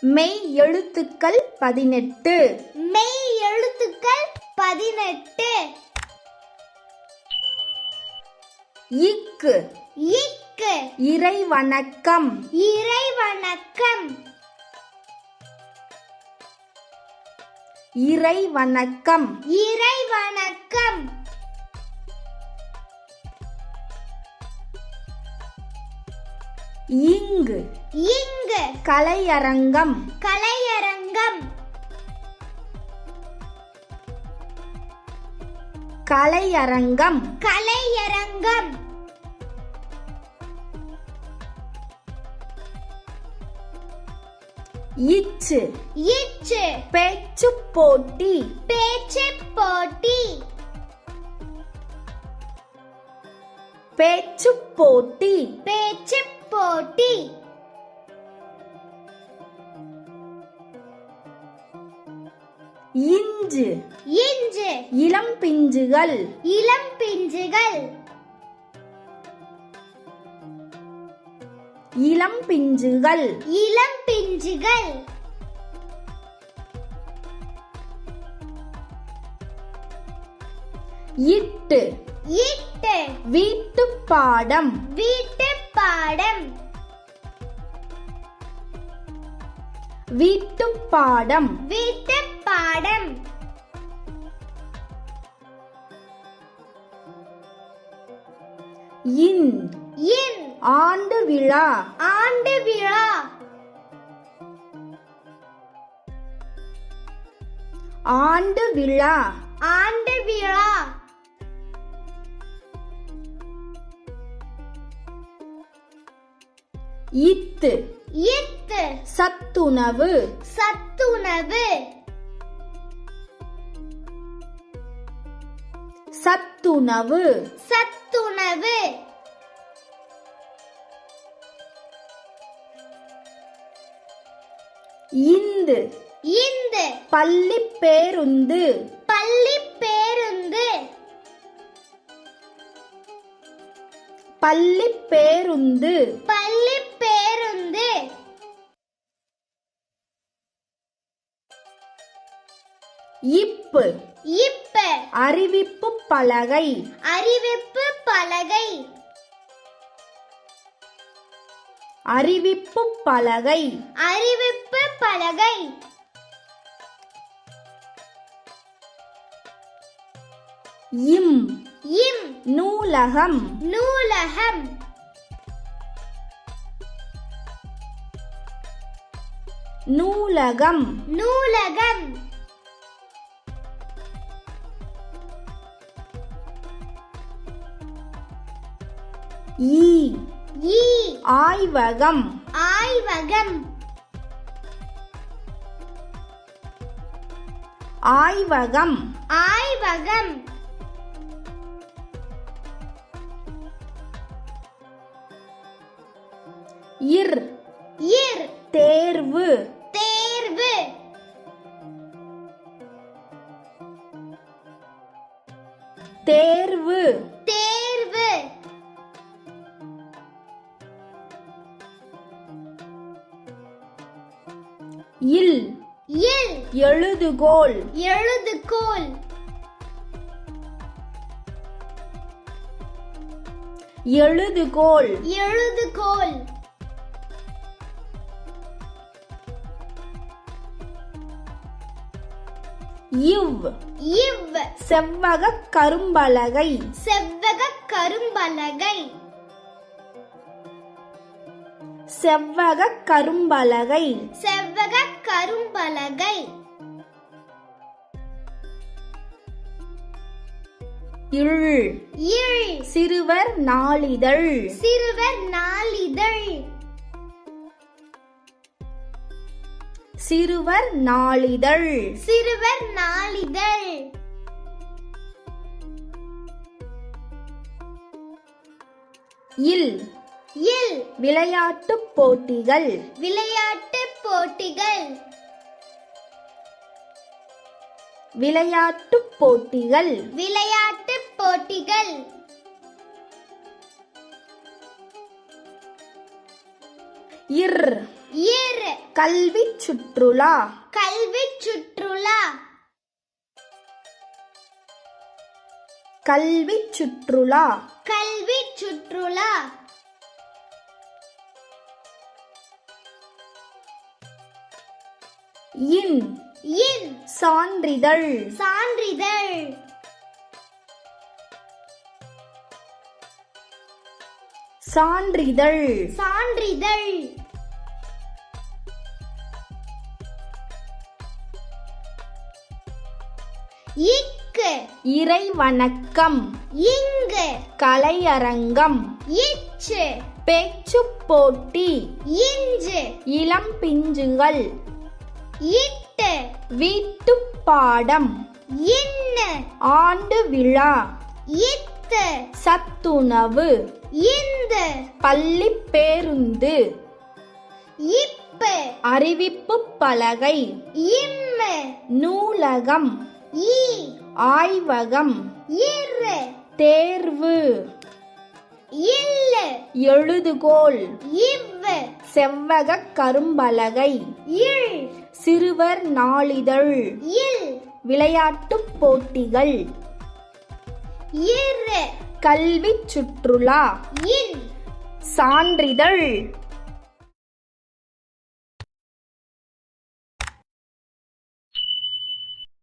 மெய் எழுத்துக்கள் பதினெட்டு. மெய் எழுத்துக்கள் பதினெட்டு. இக்கு. இக்கு. இறை வணக்கம் இறை வணக்கம் இறை வணக்கம் இறை வணக்கம் இங்கு. இங்கு. கலையரங்கம். கலையரங்கம். கலையரங்கம். கலையரங்கம். இச்சு. இச்சு. பேச்சு போட்டி. பேச்சு போட்டி. பேச்சு போட்டி. பேச்சு போட்டி. இஞ்சு. இஞ்சு. இளம் பிஞ்சுகள். இளம் பிஞ்சுகள். இளம் பிஞ்சுகள். இளம் பிஞ்சுகள். இட்டு. இட்டு. வீட்டு பாடம் வீட்டு பாடம். வீட்டு பாடம். வீட்டு பாடம். இன். இன். ஆண்டு விழா. ஆண்டு விழா. ஆண்டு விழா. ஆண்டு விழா. இத்து இத்து சத்துணவு. சத்துணவு. சத்துணவு. சத்துணவு. இந்து இந்து பள்ளி பேருந்து பள்ளி பேருந்து பள்ளி பேருந்து பள்ளி பேருந்து இப்பு. இப்ப. அறிவிப்பு பலகை. அறிவிப்பு பலகை. அறிவிப்பு பலகை. அறிவிப்பு பலகை. இம். இம். நூலகம். நூலகம். நூலகம். நூலகம். ஈ. ஈ. ஆய்வகம். ஆய்வகம். ஆய்வகம். ஆய்வகம். இர். இர். தேர்வு. தேர்வு. தேர்வு. தேர்வு. இல். இல். எழுதுகோல் எழுதுகோல் எழுதுகோல் எழுதுகோல் இவ். இவ். செவ்வக கரும்பலகை. செவ்வக கரும்பலகை. செவ்வக கரும்பலகை. செவ்வக கரும்பலகை. இள். இழ் சிறுவர் நாளிதழ். சிறுவர் நாளிதழ். சிறுவர் நாளிதழ். சிறுவர் நாளிதழ். இல். இல். விளையாட்டுப் போட்டிகள். விளையாட்டு போட்டிகள். விளையாட்டுப் போட்டிகள். விளையாட்டு போட்டிகள். இர். இர் கல்வி சுற்றுலா. கல்வி சுற்றுலா. கல்வி சுற்றுலா. கல்வி சுற்றுலா. இன். இன். சான்றிதழ். சான்றிதழ். சான்றிதழ். சான்றிதழ். இக்கு. இறை வணக்கம் இங்கு. கலையரங்கம். இச்சு. பேச்சுப் போட்டி. இஞ்சு. இளம் பிஞ்சுகள். இட்டு. வீட்டுப் பாடம். இன்னு. ஆண்டு விழா. இத்து. சத்துணவு. இந்து. பள்ளி பேருந்து. இப்பு. அறிவிப்பு பலகை. இம்மு. நூலகம். ஆய்வகம். தேர்வு. எழுதுகோல் செவ்வக கரும்பலகை. சிறுவர் நாளிதழ். இல். விளையாட்டுப் போட்டிகள். கல்வி சுற்றுலா. சான்றிதழ்.